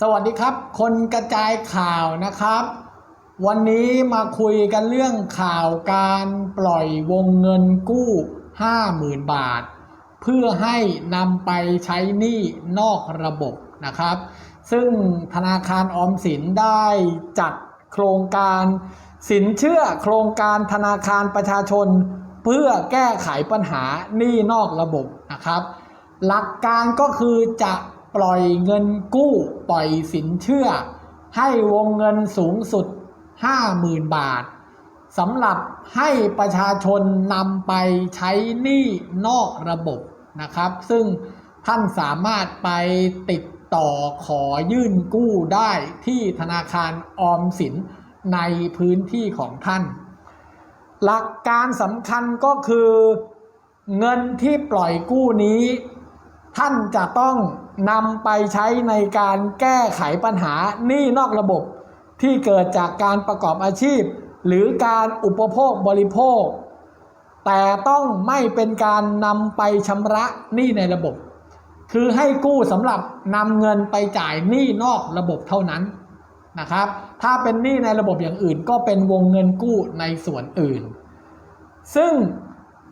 สวัสดีครับ คนกระจายข่าวนะครับ วันนี้มาคุยกันเรื่องข่าวการปล่อยวงเงินกู้ 50,000 บาท เพื่อให้นำไปใช้หนี้นอกระบบนะครับ ซึ่งธนาคารออมสินได้จัดโครงการ สินเชื่อโครงการธนาคารประชาชน เพื่อแก้ไขปัญหาหนี้นอกระบบนะครับ หลักการก็คือจะ ปล่อยเงินกู้ปล่อยสินเชื่อ ให้วงเงินสูงสุด 50,000 บาทสำหรับให้ประชาชนนำไปใช้หนี้นอกระบบนะครับ ซึ่งท่านสามารถไปติดต่อขอยื่นกู้ได้ที่ธนาคารออมสินในพื้นที่ของท่าน หลักการสำคัญก็คือเงินที่ปล่อยกู้นี้ ท่านจะต้องนำไปใช้ในการแก้ไขปัญหาหนี้นอกระบบที่เกิดจากการประกอบอาชีพ หรือการอุปโภคบริโภค แต่ต้องไม่เป็นการนำไปชำระหนี้ในระบบ คือให้กู้สำหรับนำเงินไปจ่ายหนี้นอกระบบเท่านั้นนะครับ ถ้าเป็นหนี้ในระบบอย่างอื่นก็เป็นวงเงินกู้ในส่วนอื่น ซึ่ง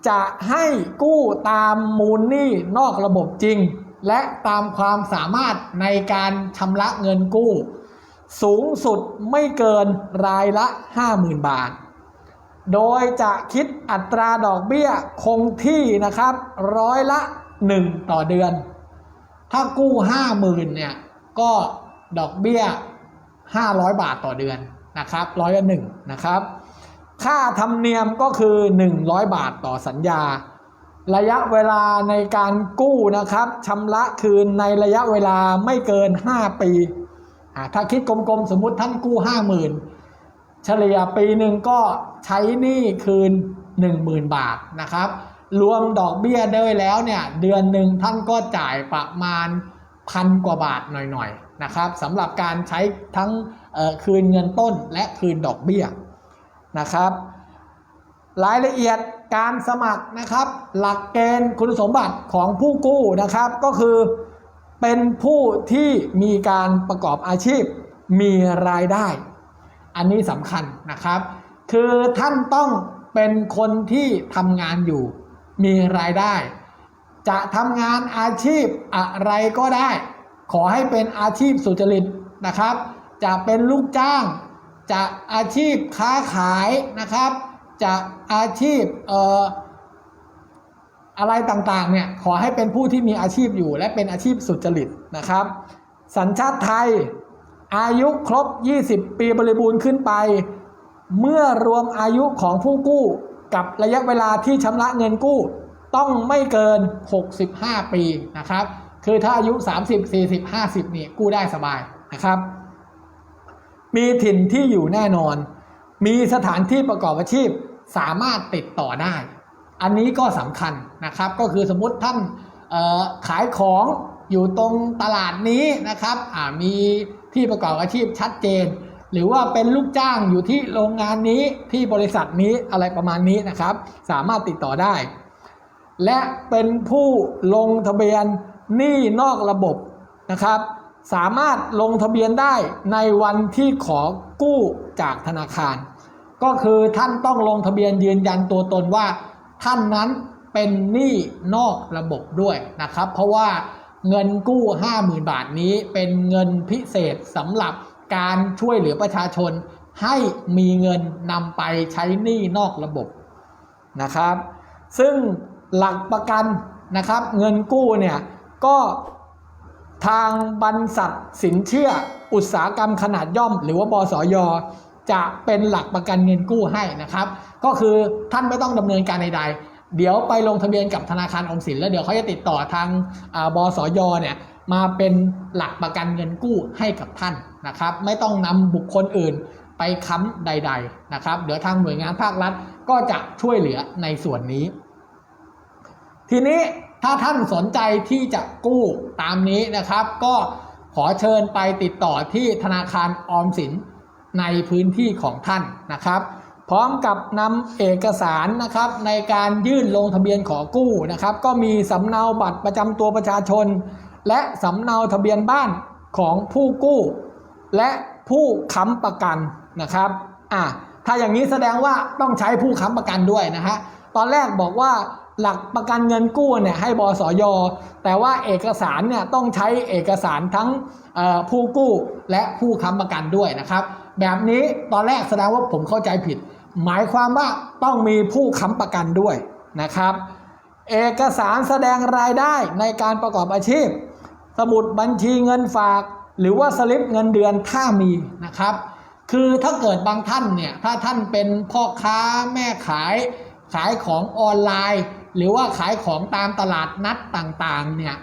จะให้กู้ตามมูลหนี้นอกระบบจริง และตามความสามารถในการชำระเงินกู้ สูงสุดไม่เกินรายละ 50,000 บาท โดยจะคิดอัตราดอกเบี้ยคงที่นะครับร้อยละ 1 ต่อเดือน ถ้ากู้ 50,000เนี่ยก็ดอกเบี้ย 500 บาทต่อเดือนนะครับร้อยละหนึ่งนะครับ ค่าธรรมเนียมก็คือ 100 บาทต่อสัญญา ระยะเวลาในการกู้นะครับชำระคืนในระยะเวลาไม่เกิน 5 ปี ถ้าคิดกลมๆ สมมุติท่านกู้ 50,000 เฉลี่ยปีหนึ่งก็ใช้หนี้คืน 10,000 บาทนะครับ รวมดอกเบี้ยด้วยแล้วเนี่ยเดือนหนึ่งท่านก็จ่ายประมาณพันกว่าบาทหน่อยๆนะครับสำหรับการใช้ทั้งคืนเงินต้นและคืนดอกเบี้ย นะครับ รายละเอียดการสมัครนะครับ หลักเกณฑ์คุณสมบัติของผู้กู้นะครับ ก็คือเป็นผู้ที่มีการประกอบอาชีพมีรายได้ อันนี้สำคัญนะครับ คือท่านต้องเป็นคนที่ทำงานอยู่มีรายได้ จะทำงานอาชีพอะไรก็ได้ ขอให้เป็นอาชีพสุจริตนะครับ จะเป็นลูกจ้าง จะอาชีพค้าขายนะครับ จะอาชีพเอ่ออะไรต่างๆเนี่ยขอให้เป็นผู้ที่มีอาชีพอยู่ และเป็นอาชีพสุจริตนะครับ สัญชาติไทยอายุครบ 20 ปีบริบูรณ์ขึ้นไป เมื่อรวมอายุของผู้กู้กับระยะเวลาที่ชำระเงินกู้ต้องไม่เกิน 65 ปีนะครับ คือถ้าอายุ 30 40 50 นี่กู้ได้สบายนะครับ มีถิ่นที่อยู่แน่นอน มีสถานที่ประกอบอาชีพสามารถติดต่อได้ อันนี้ก็สำคัญนะครับ ก็คือสมมติท่านขายของอยู่ตรงตลาดนี้นะครับมีที่ประกอบอาชีพชัดเจน หรือว่าเป็นลูกจ้างอยู่ที่โรงงานนี้ที่บริษัทนี้อะไรประมาณนี้นะครับ สามารถติดต่อได้ และเป็นผู้ลงทะเบียนหนี้นอกระบบนะครับ สามารถลงทะเบียนได้ในวันที่ขอกู้จากธนาคาร ก็คือท่านต้องลงทะเบียนยืนยันตัวตนว่า ท่านนั้นเป็นหนี้นอกระบบด้วยนะครับ เพราะว่าเงินกู้ 50,000 บาทนี้เป็นเงินพิเศษสำหรับการช่วยเหลือประชาชน ให้มีเงินนำไปใช้หนี้นอกระบบนะครับ ซึ่งหลักประกันนะครับเงินกู้เนี่ยก็ ทางบรรษัทสินเชื่ออุตสาหกรรมขนาดย่อม หรือว่าบสยจะเป็นหลักประกันเงินกู้ให้นะครับ ก็คือท่านไม่ต้องดำเนินการใดๆ เดี๋ยวไปลงทะเบียนกับธนาคารอมสินแล้วเดี๋ยวเขาจะติดต่อทางบสยเนี่ยมาเป็นหลักประกันเงินกู้ให้กับท่านนะครับ ไม่ต้องนำบุคคลอื่นไปค้ำใด ๆนะครับ เดี๋ยวทางหน่วยงานภาครัฐก็จะช่วยเหลือในส่วนนี้ ทีนี้ ถ้าท่านสนใจที่จะกู้ตามนี้นะครับ ก็ขอเชิญไปติดต่อที่ธนาคารออมสินในพื้นที่ของท่านนะครับ พร้อมกับนำเอกสารนะครับในการยื่นลงทะเบียนขอกู้นะครับ ก็มีสำเนาบัตรประจำตัวประชาชน และสำเนาทะเบียนบ้านของผู้กู้ และผู้ค้ำประกันนะครับอะถ้าอย่างนี้แสดงว่าต้องใช้ผู้ค้ำประกันด้วยนะฮะตอนแรกบอกว่า หลักประกันเงินกู้เนี่ยให้บสย แต่ว่าเอกสารเนี่ยต้องใช้เอกสารทั้งผู้กู้และผู้ค้ำประกันด้วยนะครับ แบบนี้ตอนแรกแสดงว่าผมเข้าใจผิด หมายความว่าต้องมีผู้ค้ำประกันด้วยนะครับ เอกสารแสดงรายได้ในการประกอบอาชีพ สมุดบัญชีเงินฝาก หรือว่าสลิปเงินเดือนถ้ามีนะครับ คือถ้าเกิดบางท่านเนี่ยถ้าท่านเป็นพ่อค้าแม่ขายขายของออนไลน์ หรือว่าขายของตามตลาดนัดต่างๆเนี่ย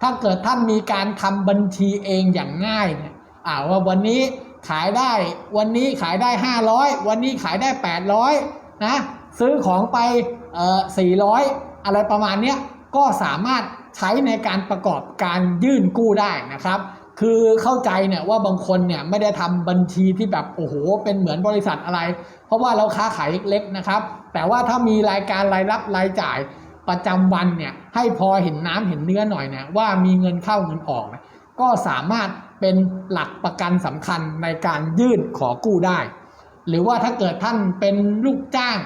ถ้าเกิดท่านมีการทำบัญชีเองอย่างง่ายเนี่ยอ่าว่าวันนี้ขายได้วันนี้ขายได้ 500 วันนี้ขายได้ 800นะซื้อของไปเอ่อ400 อะไรประมาณเนี้ยก็สามารถใช้ในการประกอบการยื่นกู้ได้นะครับ คือเข้าใจเนี่ยว่าบางคนเนี่ยไม่ได้ทำบัญชีที่แบบโอ้โหเป็นเหมือนบริษัทอะไร เพราะว่าเราค้าขายเล็กๆนะครับ แต่ว่าถ้ามีรายการรายรับรายจ่ายประจำวันเนี่ยให้พอเห็นน้ำเห็นเนื้อหน่อยเนี่ยว่ามีเงินเข้าเงินออกนะก็สามารถเป็นหลักประกันสำคัญในการยื่นขอกู้ได้ หรือว่าถ้าเกิดท่านเป็นลูกจ้าง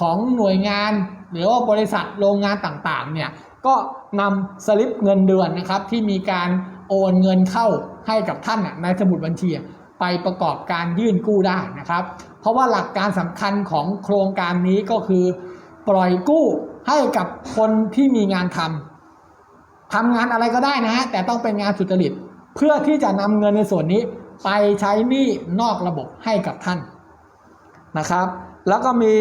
ของหน่วยงาน หรือว่าบริษัทโรงงานต่างๆเนี่ยก็นำสลิปเงินเดือนนะครับที่มีการ โอนเงินเข้าให้กับท่านนะในสมุดบัญชีไปประกอบการยื่นกู้ได้นะครับ เพราะว่าหลักการสำคัญของโครงการนี้ก็คือ ปล่อยกู้ให้กับคนที่มีงานทำทำงานอะไรก็ได้นะฮะแต่ต้องเป็นงานสุจริต เพื่อที่จะนำเงินในส่วนนี้ไปใช้หนี้นอกระบบให้กับท่านนะครับ แล้วก็มี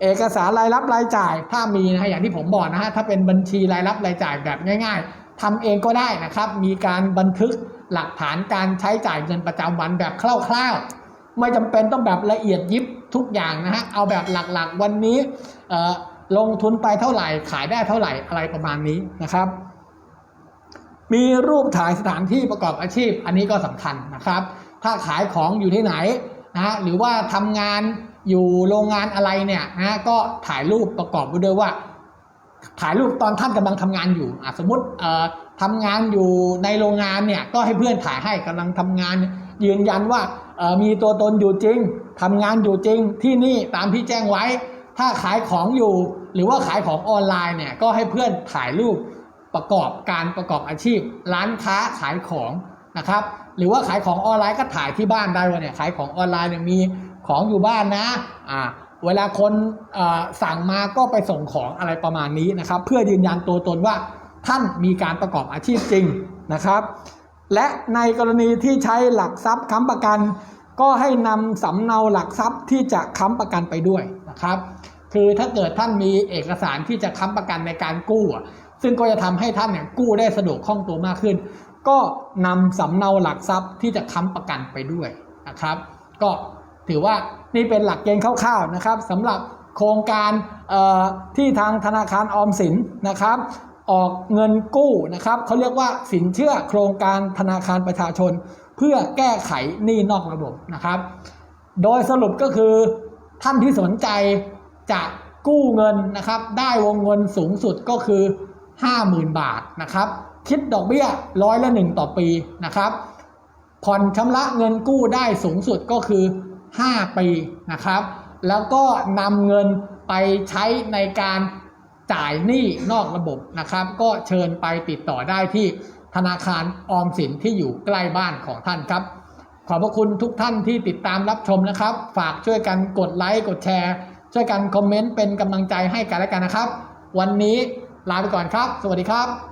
เอกสารรายรับรายจ่ายถ้ามีนะฮะอย่างที่ผมบอกนะฮะถ้าเป็นบัญชีรายรับรายจ่ายแบบง่าย ๆ ทำเองก็ได้นะครับ มีการบันทึกหลักฐานการใช้จ่ายเงินประจำวันแบบคร่าวๆ ไม่จำเป็นต้องแบบละเอียดยิบทุกอย่างนะฮะ เอาแบบหลักๆ วันนี้ลงทุนไปเท่าไหร่ ขายได้เท่าไหร่อะไรประมาณนี้นะครับ มีรูปถ่ายสถานที่ประกอบอาชีพ อันนี้ก็สำคัญนะครับ ถ้าขายของอยู่ที่ไหนนะฮะหรือว่าทำงานอยู่โรงงานอะไรเนี่ยนะก็ถ่ายรูปประกอบไว้ด้วยว่า ถ่ายรูปตอนท่านกำลังทำงานอยู่อสมมติเอ่อทำงานอยู่ในโรงงานเนี่ยก็ให้เพื่อนถ่ายให้กำลังทำงาน ยืนยันว่าเอ่อมีตัวตนอยู่จริงทำงานอยู่จริงที่นี่ตามที่แจ้งไว้ ถ้าขายของอยู่ หรือว่าขายของออนไลน์เนี่ยก็ให้เพื่อนถ่ายรูปประกอบการประกอบอาชีพ ร้านค้าขายของนะครับหรือว่าขายของออนไลน์ก็ถ่ายที่บ้านได้ว่าเนี่ยขายของออนไลน์เนี่ยมีของอยู่บ้านนะอ่า เวลาคนสั่งมาก็ไปส่งของอะไรประมาณนี้นะครับ เพื่อยืนยันตัวตนว่าท่านมีการประกอบอาชีพจริงนะครับ และในกรณีที่ใช้หลักทรัพย์ค้ำประกัน ก็ให้นำสำเนาหลักทรัพย์ที่จะค้ำประกันไปด้วยนะครับ คือถ้าเกิดท่านมีเอกสารที่จะค้ำประกันในการกู้ ซึ่งก็จะทำให้ท่านเนี่ยกู้ได้สะดวกคล่องตัวมากขึ้น ก็นำสำเนาหลักทรัพย์ที่จะค้ำประกันไปด้วยนะครับ ก็ ถือว่านี่เป็นหลักเกณฑ์คร่าวๆนะครับสำหรับโครงการที่ทางธนาคารออมสินนะครับ ออกเงินกู้นะครับเขาเรียกว่าสินเชื่อโครงการธนาคารประชาชน เพื่อแก้ไขหนี้นอกระบบนะครับ โดยสรุปก็คือท่านที่สนใจจะกู้เงินนะครับ ได้วงเงินสูงสุดก็คือ 50,000 บาทนะครับ คิดดอกเบี้ยร้อยละหนึ่งต่อปีนะครับ ผ่อนชำระเงินกู้ได้สูงสุดก็คือ 5 ปีนะครับ แล้วก็นำเงินไปใช้ในการจ่ายหนี้นอกระบบนะครับ ก็เชิญไปติดต่อได้ที่ธนาคารออมสินที่อยู่ใกล้บ้านของท่านครับ ขอบพระคุณทุกท่านที่ติดตามรับชมนะครับ ฝากช่วยกันกดไลค์กดแชร์ ช่วยกันคอมเมนต์เป็นกำลังใจให้กันและกันนะครับ วันนี้ลาไปก่อนครับ สวัสดีครับ